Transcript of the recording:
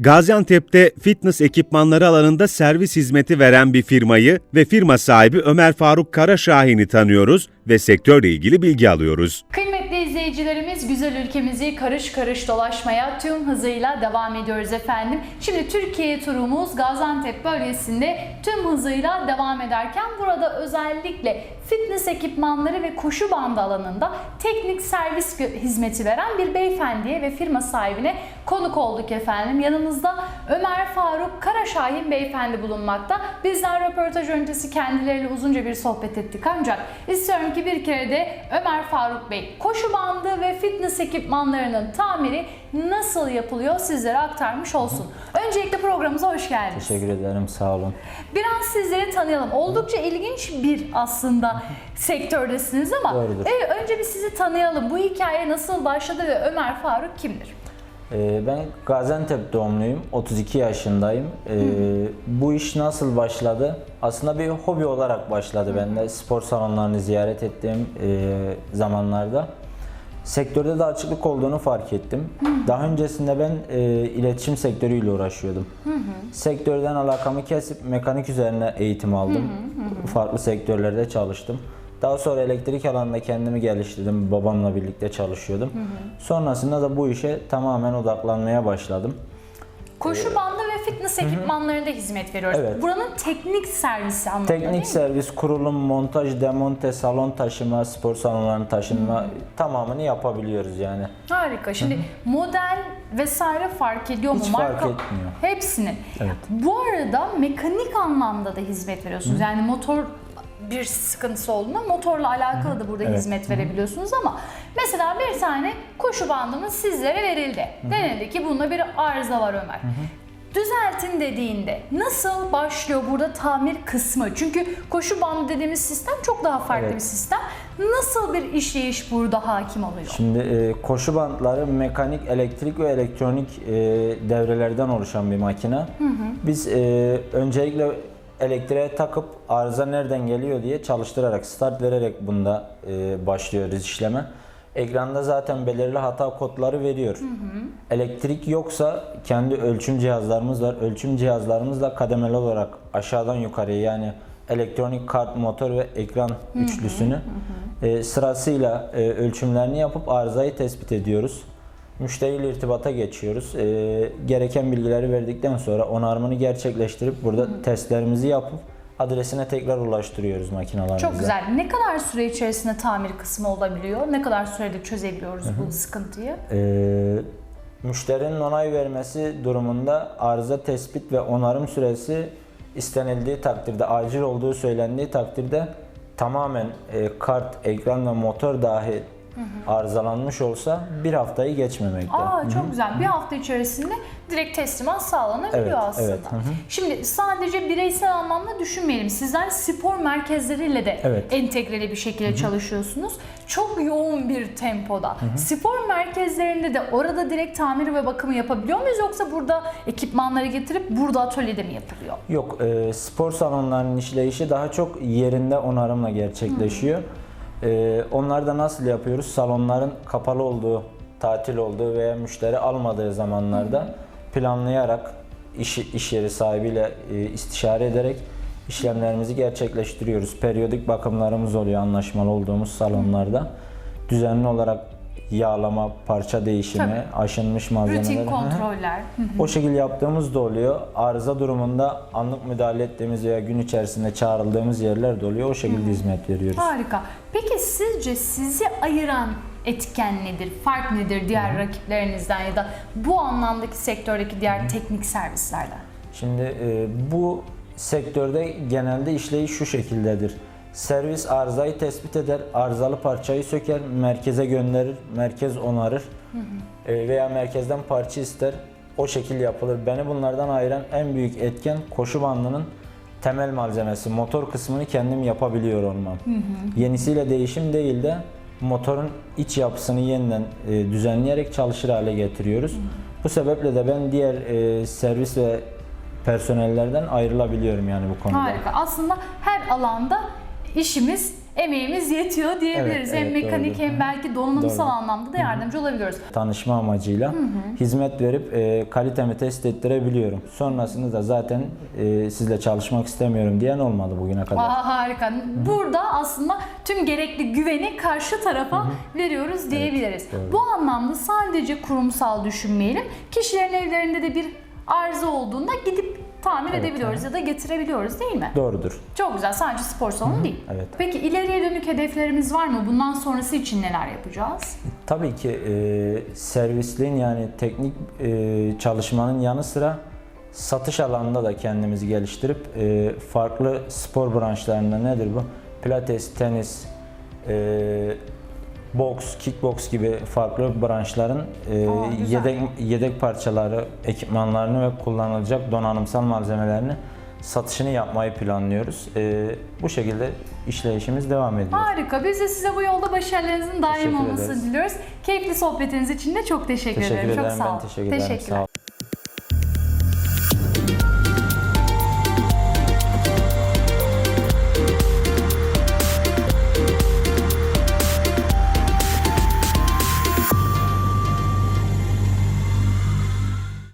Gaziantep'te fitness ekipmanları alanında servis hizmeti veren bir firmayı ve firma sahibi Ömer Faruk Karaşahin'i tanıyoruz ve sektörle ilgili bilgi alıyoruz. Kıymetli izleyicilerimiz güzel ülkemizi karış karış dolaşmaya tüm hızıyla devam ediyoruz efendim. Şimdi Türkiye turumuz Gaziantep bölgesinde tüm hızıyla devam ederken burada özellikle fitness ekipmanları ve koşu bandı alanında teknik servis hizmeti veren bir beyefendiye ve firma sahibine konuk olduk efendim. Yanımızda Ömer Faruk Karaşahin beyefendi bulunmakta. Bizler röportaj öncesi kendileriyle uzunca bir sohbet ettik ancak istiyorum ki bir kere de Ömer Faruk Bey koşu bandı ve fitness ekipmanlarının tamiri nasıl yapılıyor sizlere aktarmış olsun. Öncelikle programımıza hoş geldiniz. Teşekkür ederim, sağ olun. Biraz sizleri tanıyalım. Oldukça ilginç bir aslında sektördesiniz ama Doğrudur. evet, önce bir sizi tanıyalım. Bu hikaye nasıl başladı ve Ömer Faruk kimdir? Ee, ben Gaziantep doğumluyum, 32 yaşındayım. Ee, bu iş nasıl başladı? Aslında bir hobi olarak başladı bende. Spor salonlarını ziyaret ettiğim e, zamanlarda. Sektörde de açıklık olduğunu fark ettim. Daha öncesinde ben e, iletişim sektörüyle uğraşıyordum. Sektörden alakamı kesip mekanik üzerine eğitim aldım. Farklı sektörlerde çalıştım. Daha sonra elektrik alanında kendimi geliştirdim. Babamla birlikte çalışıyordum. Sonrasında da bu işe tamamen odaklanmaya başladım. Koşu bandı ve fitness ekipmanlarında hizmet veriyoruz. Evet. Buranın teknik servisi anlamında değil Teknik mi? servis, kurulum, montaj, demonte, salon taşıma, spor salonlarının taşınma tamamını yapabiliyoruz yani. Harika. Şimdi model vesaire fark ediyor mu? Hiç fark etmiyor. Hepsini. Evet. Bu arada mekanik anlamda da hizmet veriyorsunuz. Yani motor bir sıkıntısı olduğunda motorla alakalı da burada Evet. hizmet verebiliyorsunuz ama mesela bir tane koşu bandımız sizlere verildi. Denildi ki bunda bir arıza var Ömer. Düzeltin dediğinde nasıl başlıyor burada tamir kısmı? Çünkü koşu bandı dediğimiz sistem çok daha farklı Evet. bir sistem. Nasıl bir işleyiş burada hakim oluyor? Şimdi e, koşu bantları mekanik, elektrik ve elektronik e, devrelerden oluşan bir makine. Biz e, öncelikle elektriğe takıp arıza nereden geliyor diye çalıştırarak, start vererek bunda e, başlıyoruz işleme. Ekranda zaten belirli hata kodları veriyor. Elektrik yoksa kendi ölçüm cihazlarımız var. Ölçüm cihazlarımızla kademeli olarak aşağıdan yukarıya yani elektronik kart, motor ve ekran üçlüsünü e, sırasıyla e, ölçümlerini yapıp arızayı tespit ediyoruz. Müşteriyle irtibata geçiyoruz. E, gereken bilgileri verdikten sonra onarımını gerçekleştirip burada testlerimizi yapıp adresine tekrar ulaştırıyoruz makinalarımıza. Çok güzel. Ne kadar süre içerisinde tamir kısmı olabiliyor? Ne kadar sürede çözebiliyoruz bu sıkıntıyı? Ee, müşterinin onay vermesi durumunda arıza tespit ve onarım süresi istenildiği takdirde, acil olduğu söylendiği takdirde tamamen e, kart, ekran ve motor dahi arızalanmış olsa bir haftayı geçmemekte. Aa çok güzel. Bir hafta içerisinde direkt teslimat sağlanabiliyor Evet, aslında. evet. Hı hı. Şimdi sadece bireysel anlamda düşünmeyelim. Sizler spor merkezleriyle de Evet. entegreli bir şekilde çalışıyorsunuz. Çok yoğun bir tempoda. Spor merkezlerinde de orada direkt tamiri ve bakımı yapabiliyor muyuz yoksa burada ekipmanları getirip burada atölyede mi yapılıyor? Yok, e, spor salonlarının işleyişi daha çok yerinde onarımla gerçekleşiyor. E, onları da nasıl yapıyoruz? Salonların kapalı olduğu, tatil olduğu veya müşteri almadığı zamanlarda planlayarak iş, iş yeri sahibiyle e, istişare ederek işlemlerimizi gerçekleştiriyoruz. Periyodik bakımlarımız oluyor anlaşmalı olduğumuz salonlarda. Düzenli olarak yağlama, parça değişimi, aşınmış malzemeler. Rutin kontroller. O şekilde yaptığımız da oluyor. Arıza durumunda anlık müdahale ettiğimiz veya gün içerisinde çağrıldığımız yerler de oluyor. O şekilde hizmet veriyoruz. Harika. Peki sizce sizi ayıran etken nedir? Fark nedir diğer rakiplerinizden ya da bu anlamdaki sektördeki diğer teknik servislerden? Şimdi e, bu sektörde genelde işleyiş şu şekildedir. Servis arızayı tespit eder, arızalı parçayı söker, merkeze gönderir, merkez onarır E, veya merkezden parça ister. O şekil yapılır. Beni bunlardan ayıran en büyük etken koşu bandının temel malzemesi. Motor kısmını kendim yapabiliyor olmam. Yenisiyle değişim değil de motorun iç yapısını yeniden e, düzenleyerek çalışır hale getiriyoruz. Bu sebeple de ben diğer e, servis ve personellerden ayrılabiliyorum yani bu konuda. Harika. Aslında her alanda işimiz emeğimiz yetiyor diyebiliriz. Evet, hem evet, mekanik doğrudur. hem belki donanımsal Doğru. anlamda da yardımcı olabiliyoruz. Tanışma amacıyla hizmet verip e, kalitemi test ettirebiliyorum. Sonrasında da zaten e, sizle çalışmak istemiyorum diyen olmadı bugüne kadar. Aa, harika. Burada aslında tüm gerekli güveni karşı tarafa veriyoruz diyebiliriz. doğru. Bu anlamda sadece kurumsal düşünmeyelim. Kişilerin evlerinde de bir arıza olduğunda gidip tamir Evet, edebiliyoruz ya da getirebiliyoruz değil mi? Doğrudur. Çok güzel. Sadece spor salonu değil. evet. Peki ileriye dönük hedeflerimiz var mı? Bundan sonrası için neler yapacağız? Tabii ki e, servisliğin yani teknik e, çalışmanın yanı sıra satış alanında da kendimizi geliştirip e, farklı spor branşlarında nedir bu? Pilates, tenis, e, boks, kickboks gibi farklı branşların e, güzel. yedek yedek parçaları, ekipmanlarını ve kullanılacak donanımsal malzemelerini satışını yapmayı planlıyoruz. E, bu şekilde işleyişimiz devam ediyor. Harika. Biz de size bu yolda başarılarınızın daim Teşekkür olmasını ederiz. diliyoruz. Keyifli sohbetiniz için de çok teşekkür, Teşekkür ederim. ederim. Çok sağ Ben olun. teşekkür ederim. Teşekkürler. Sağ olun.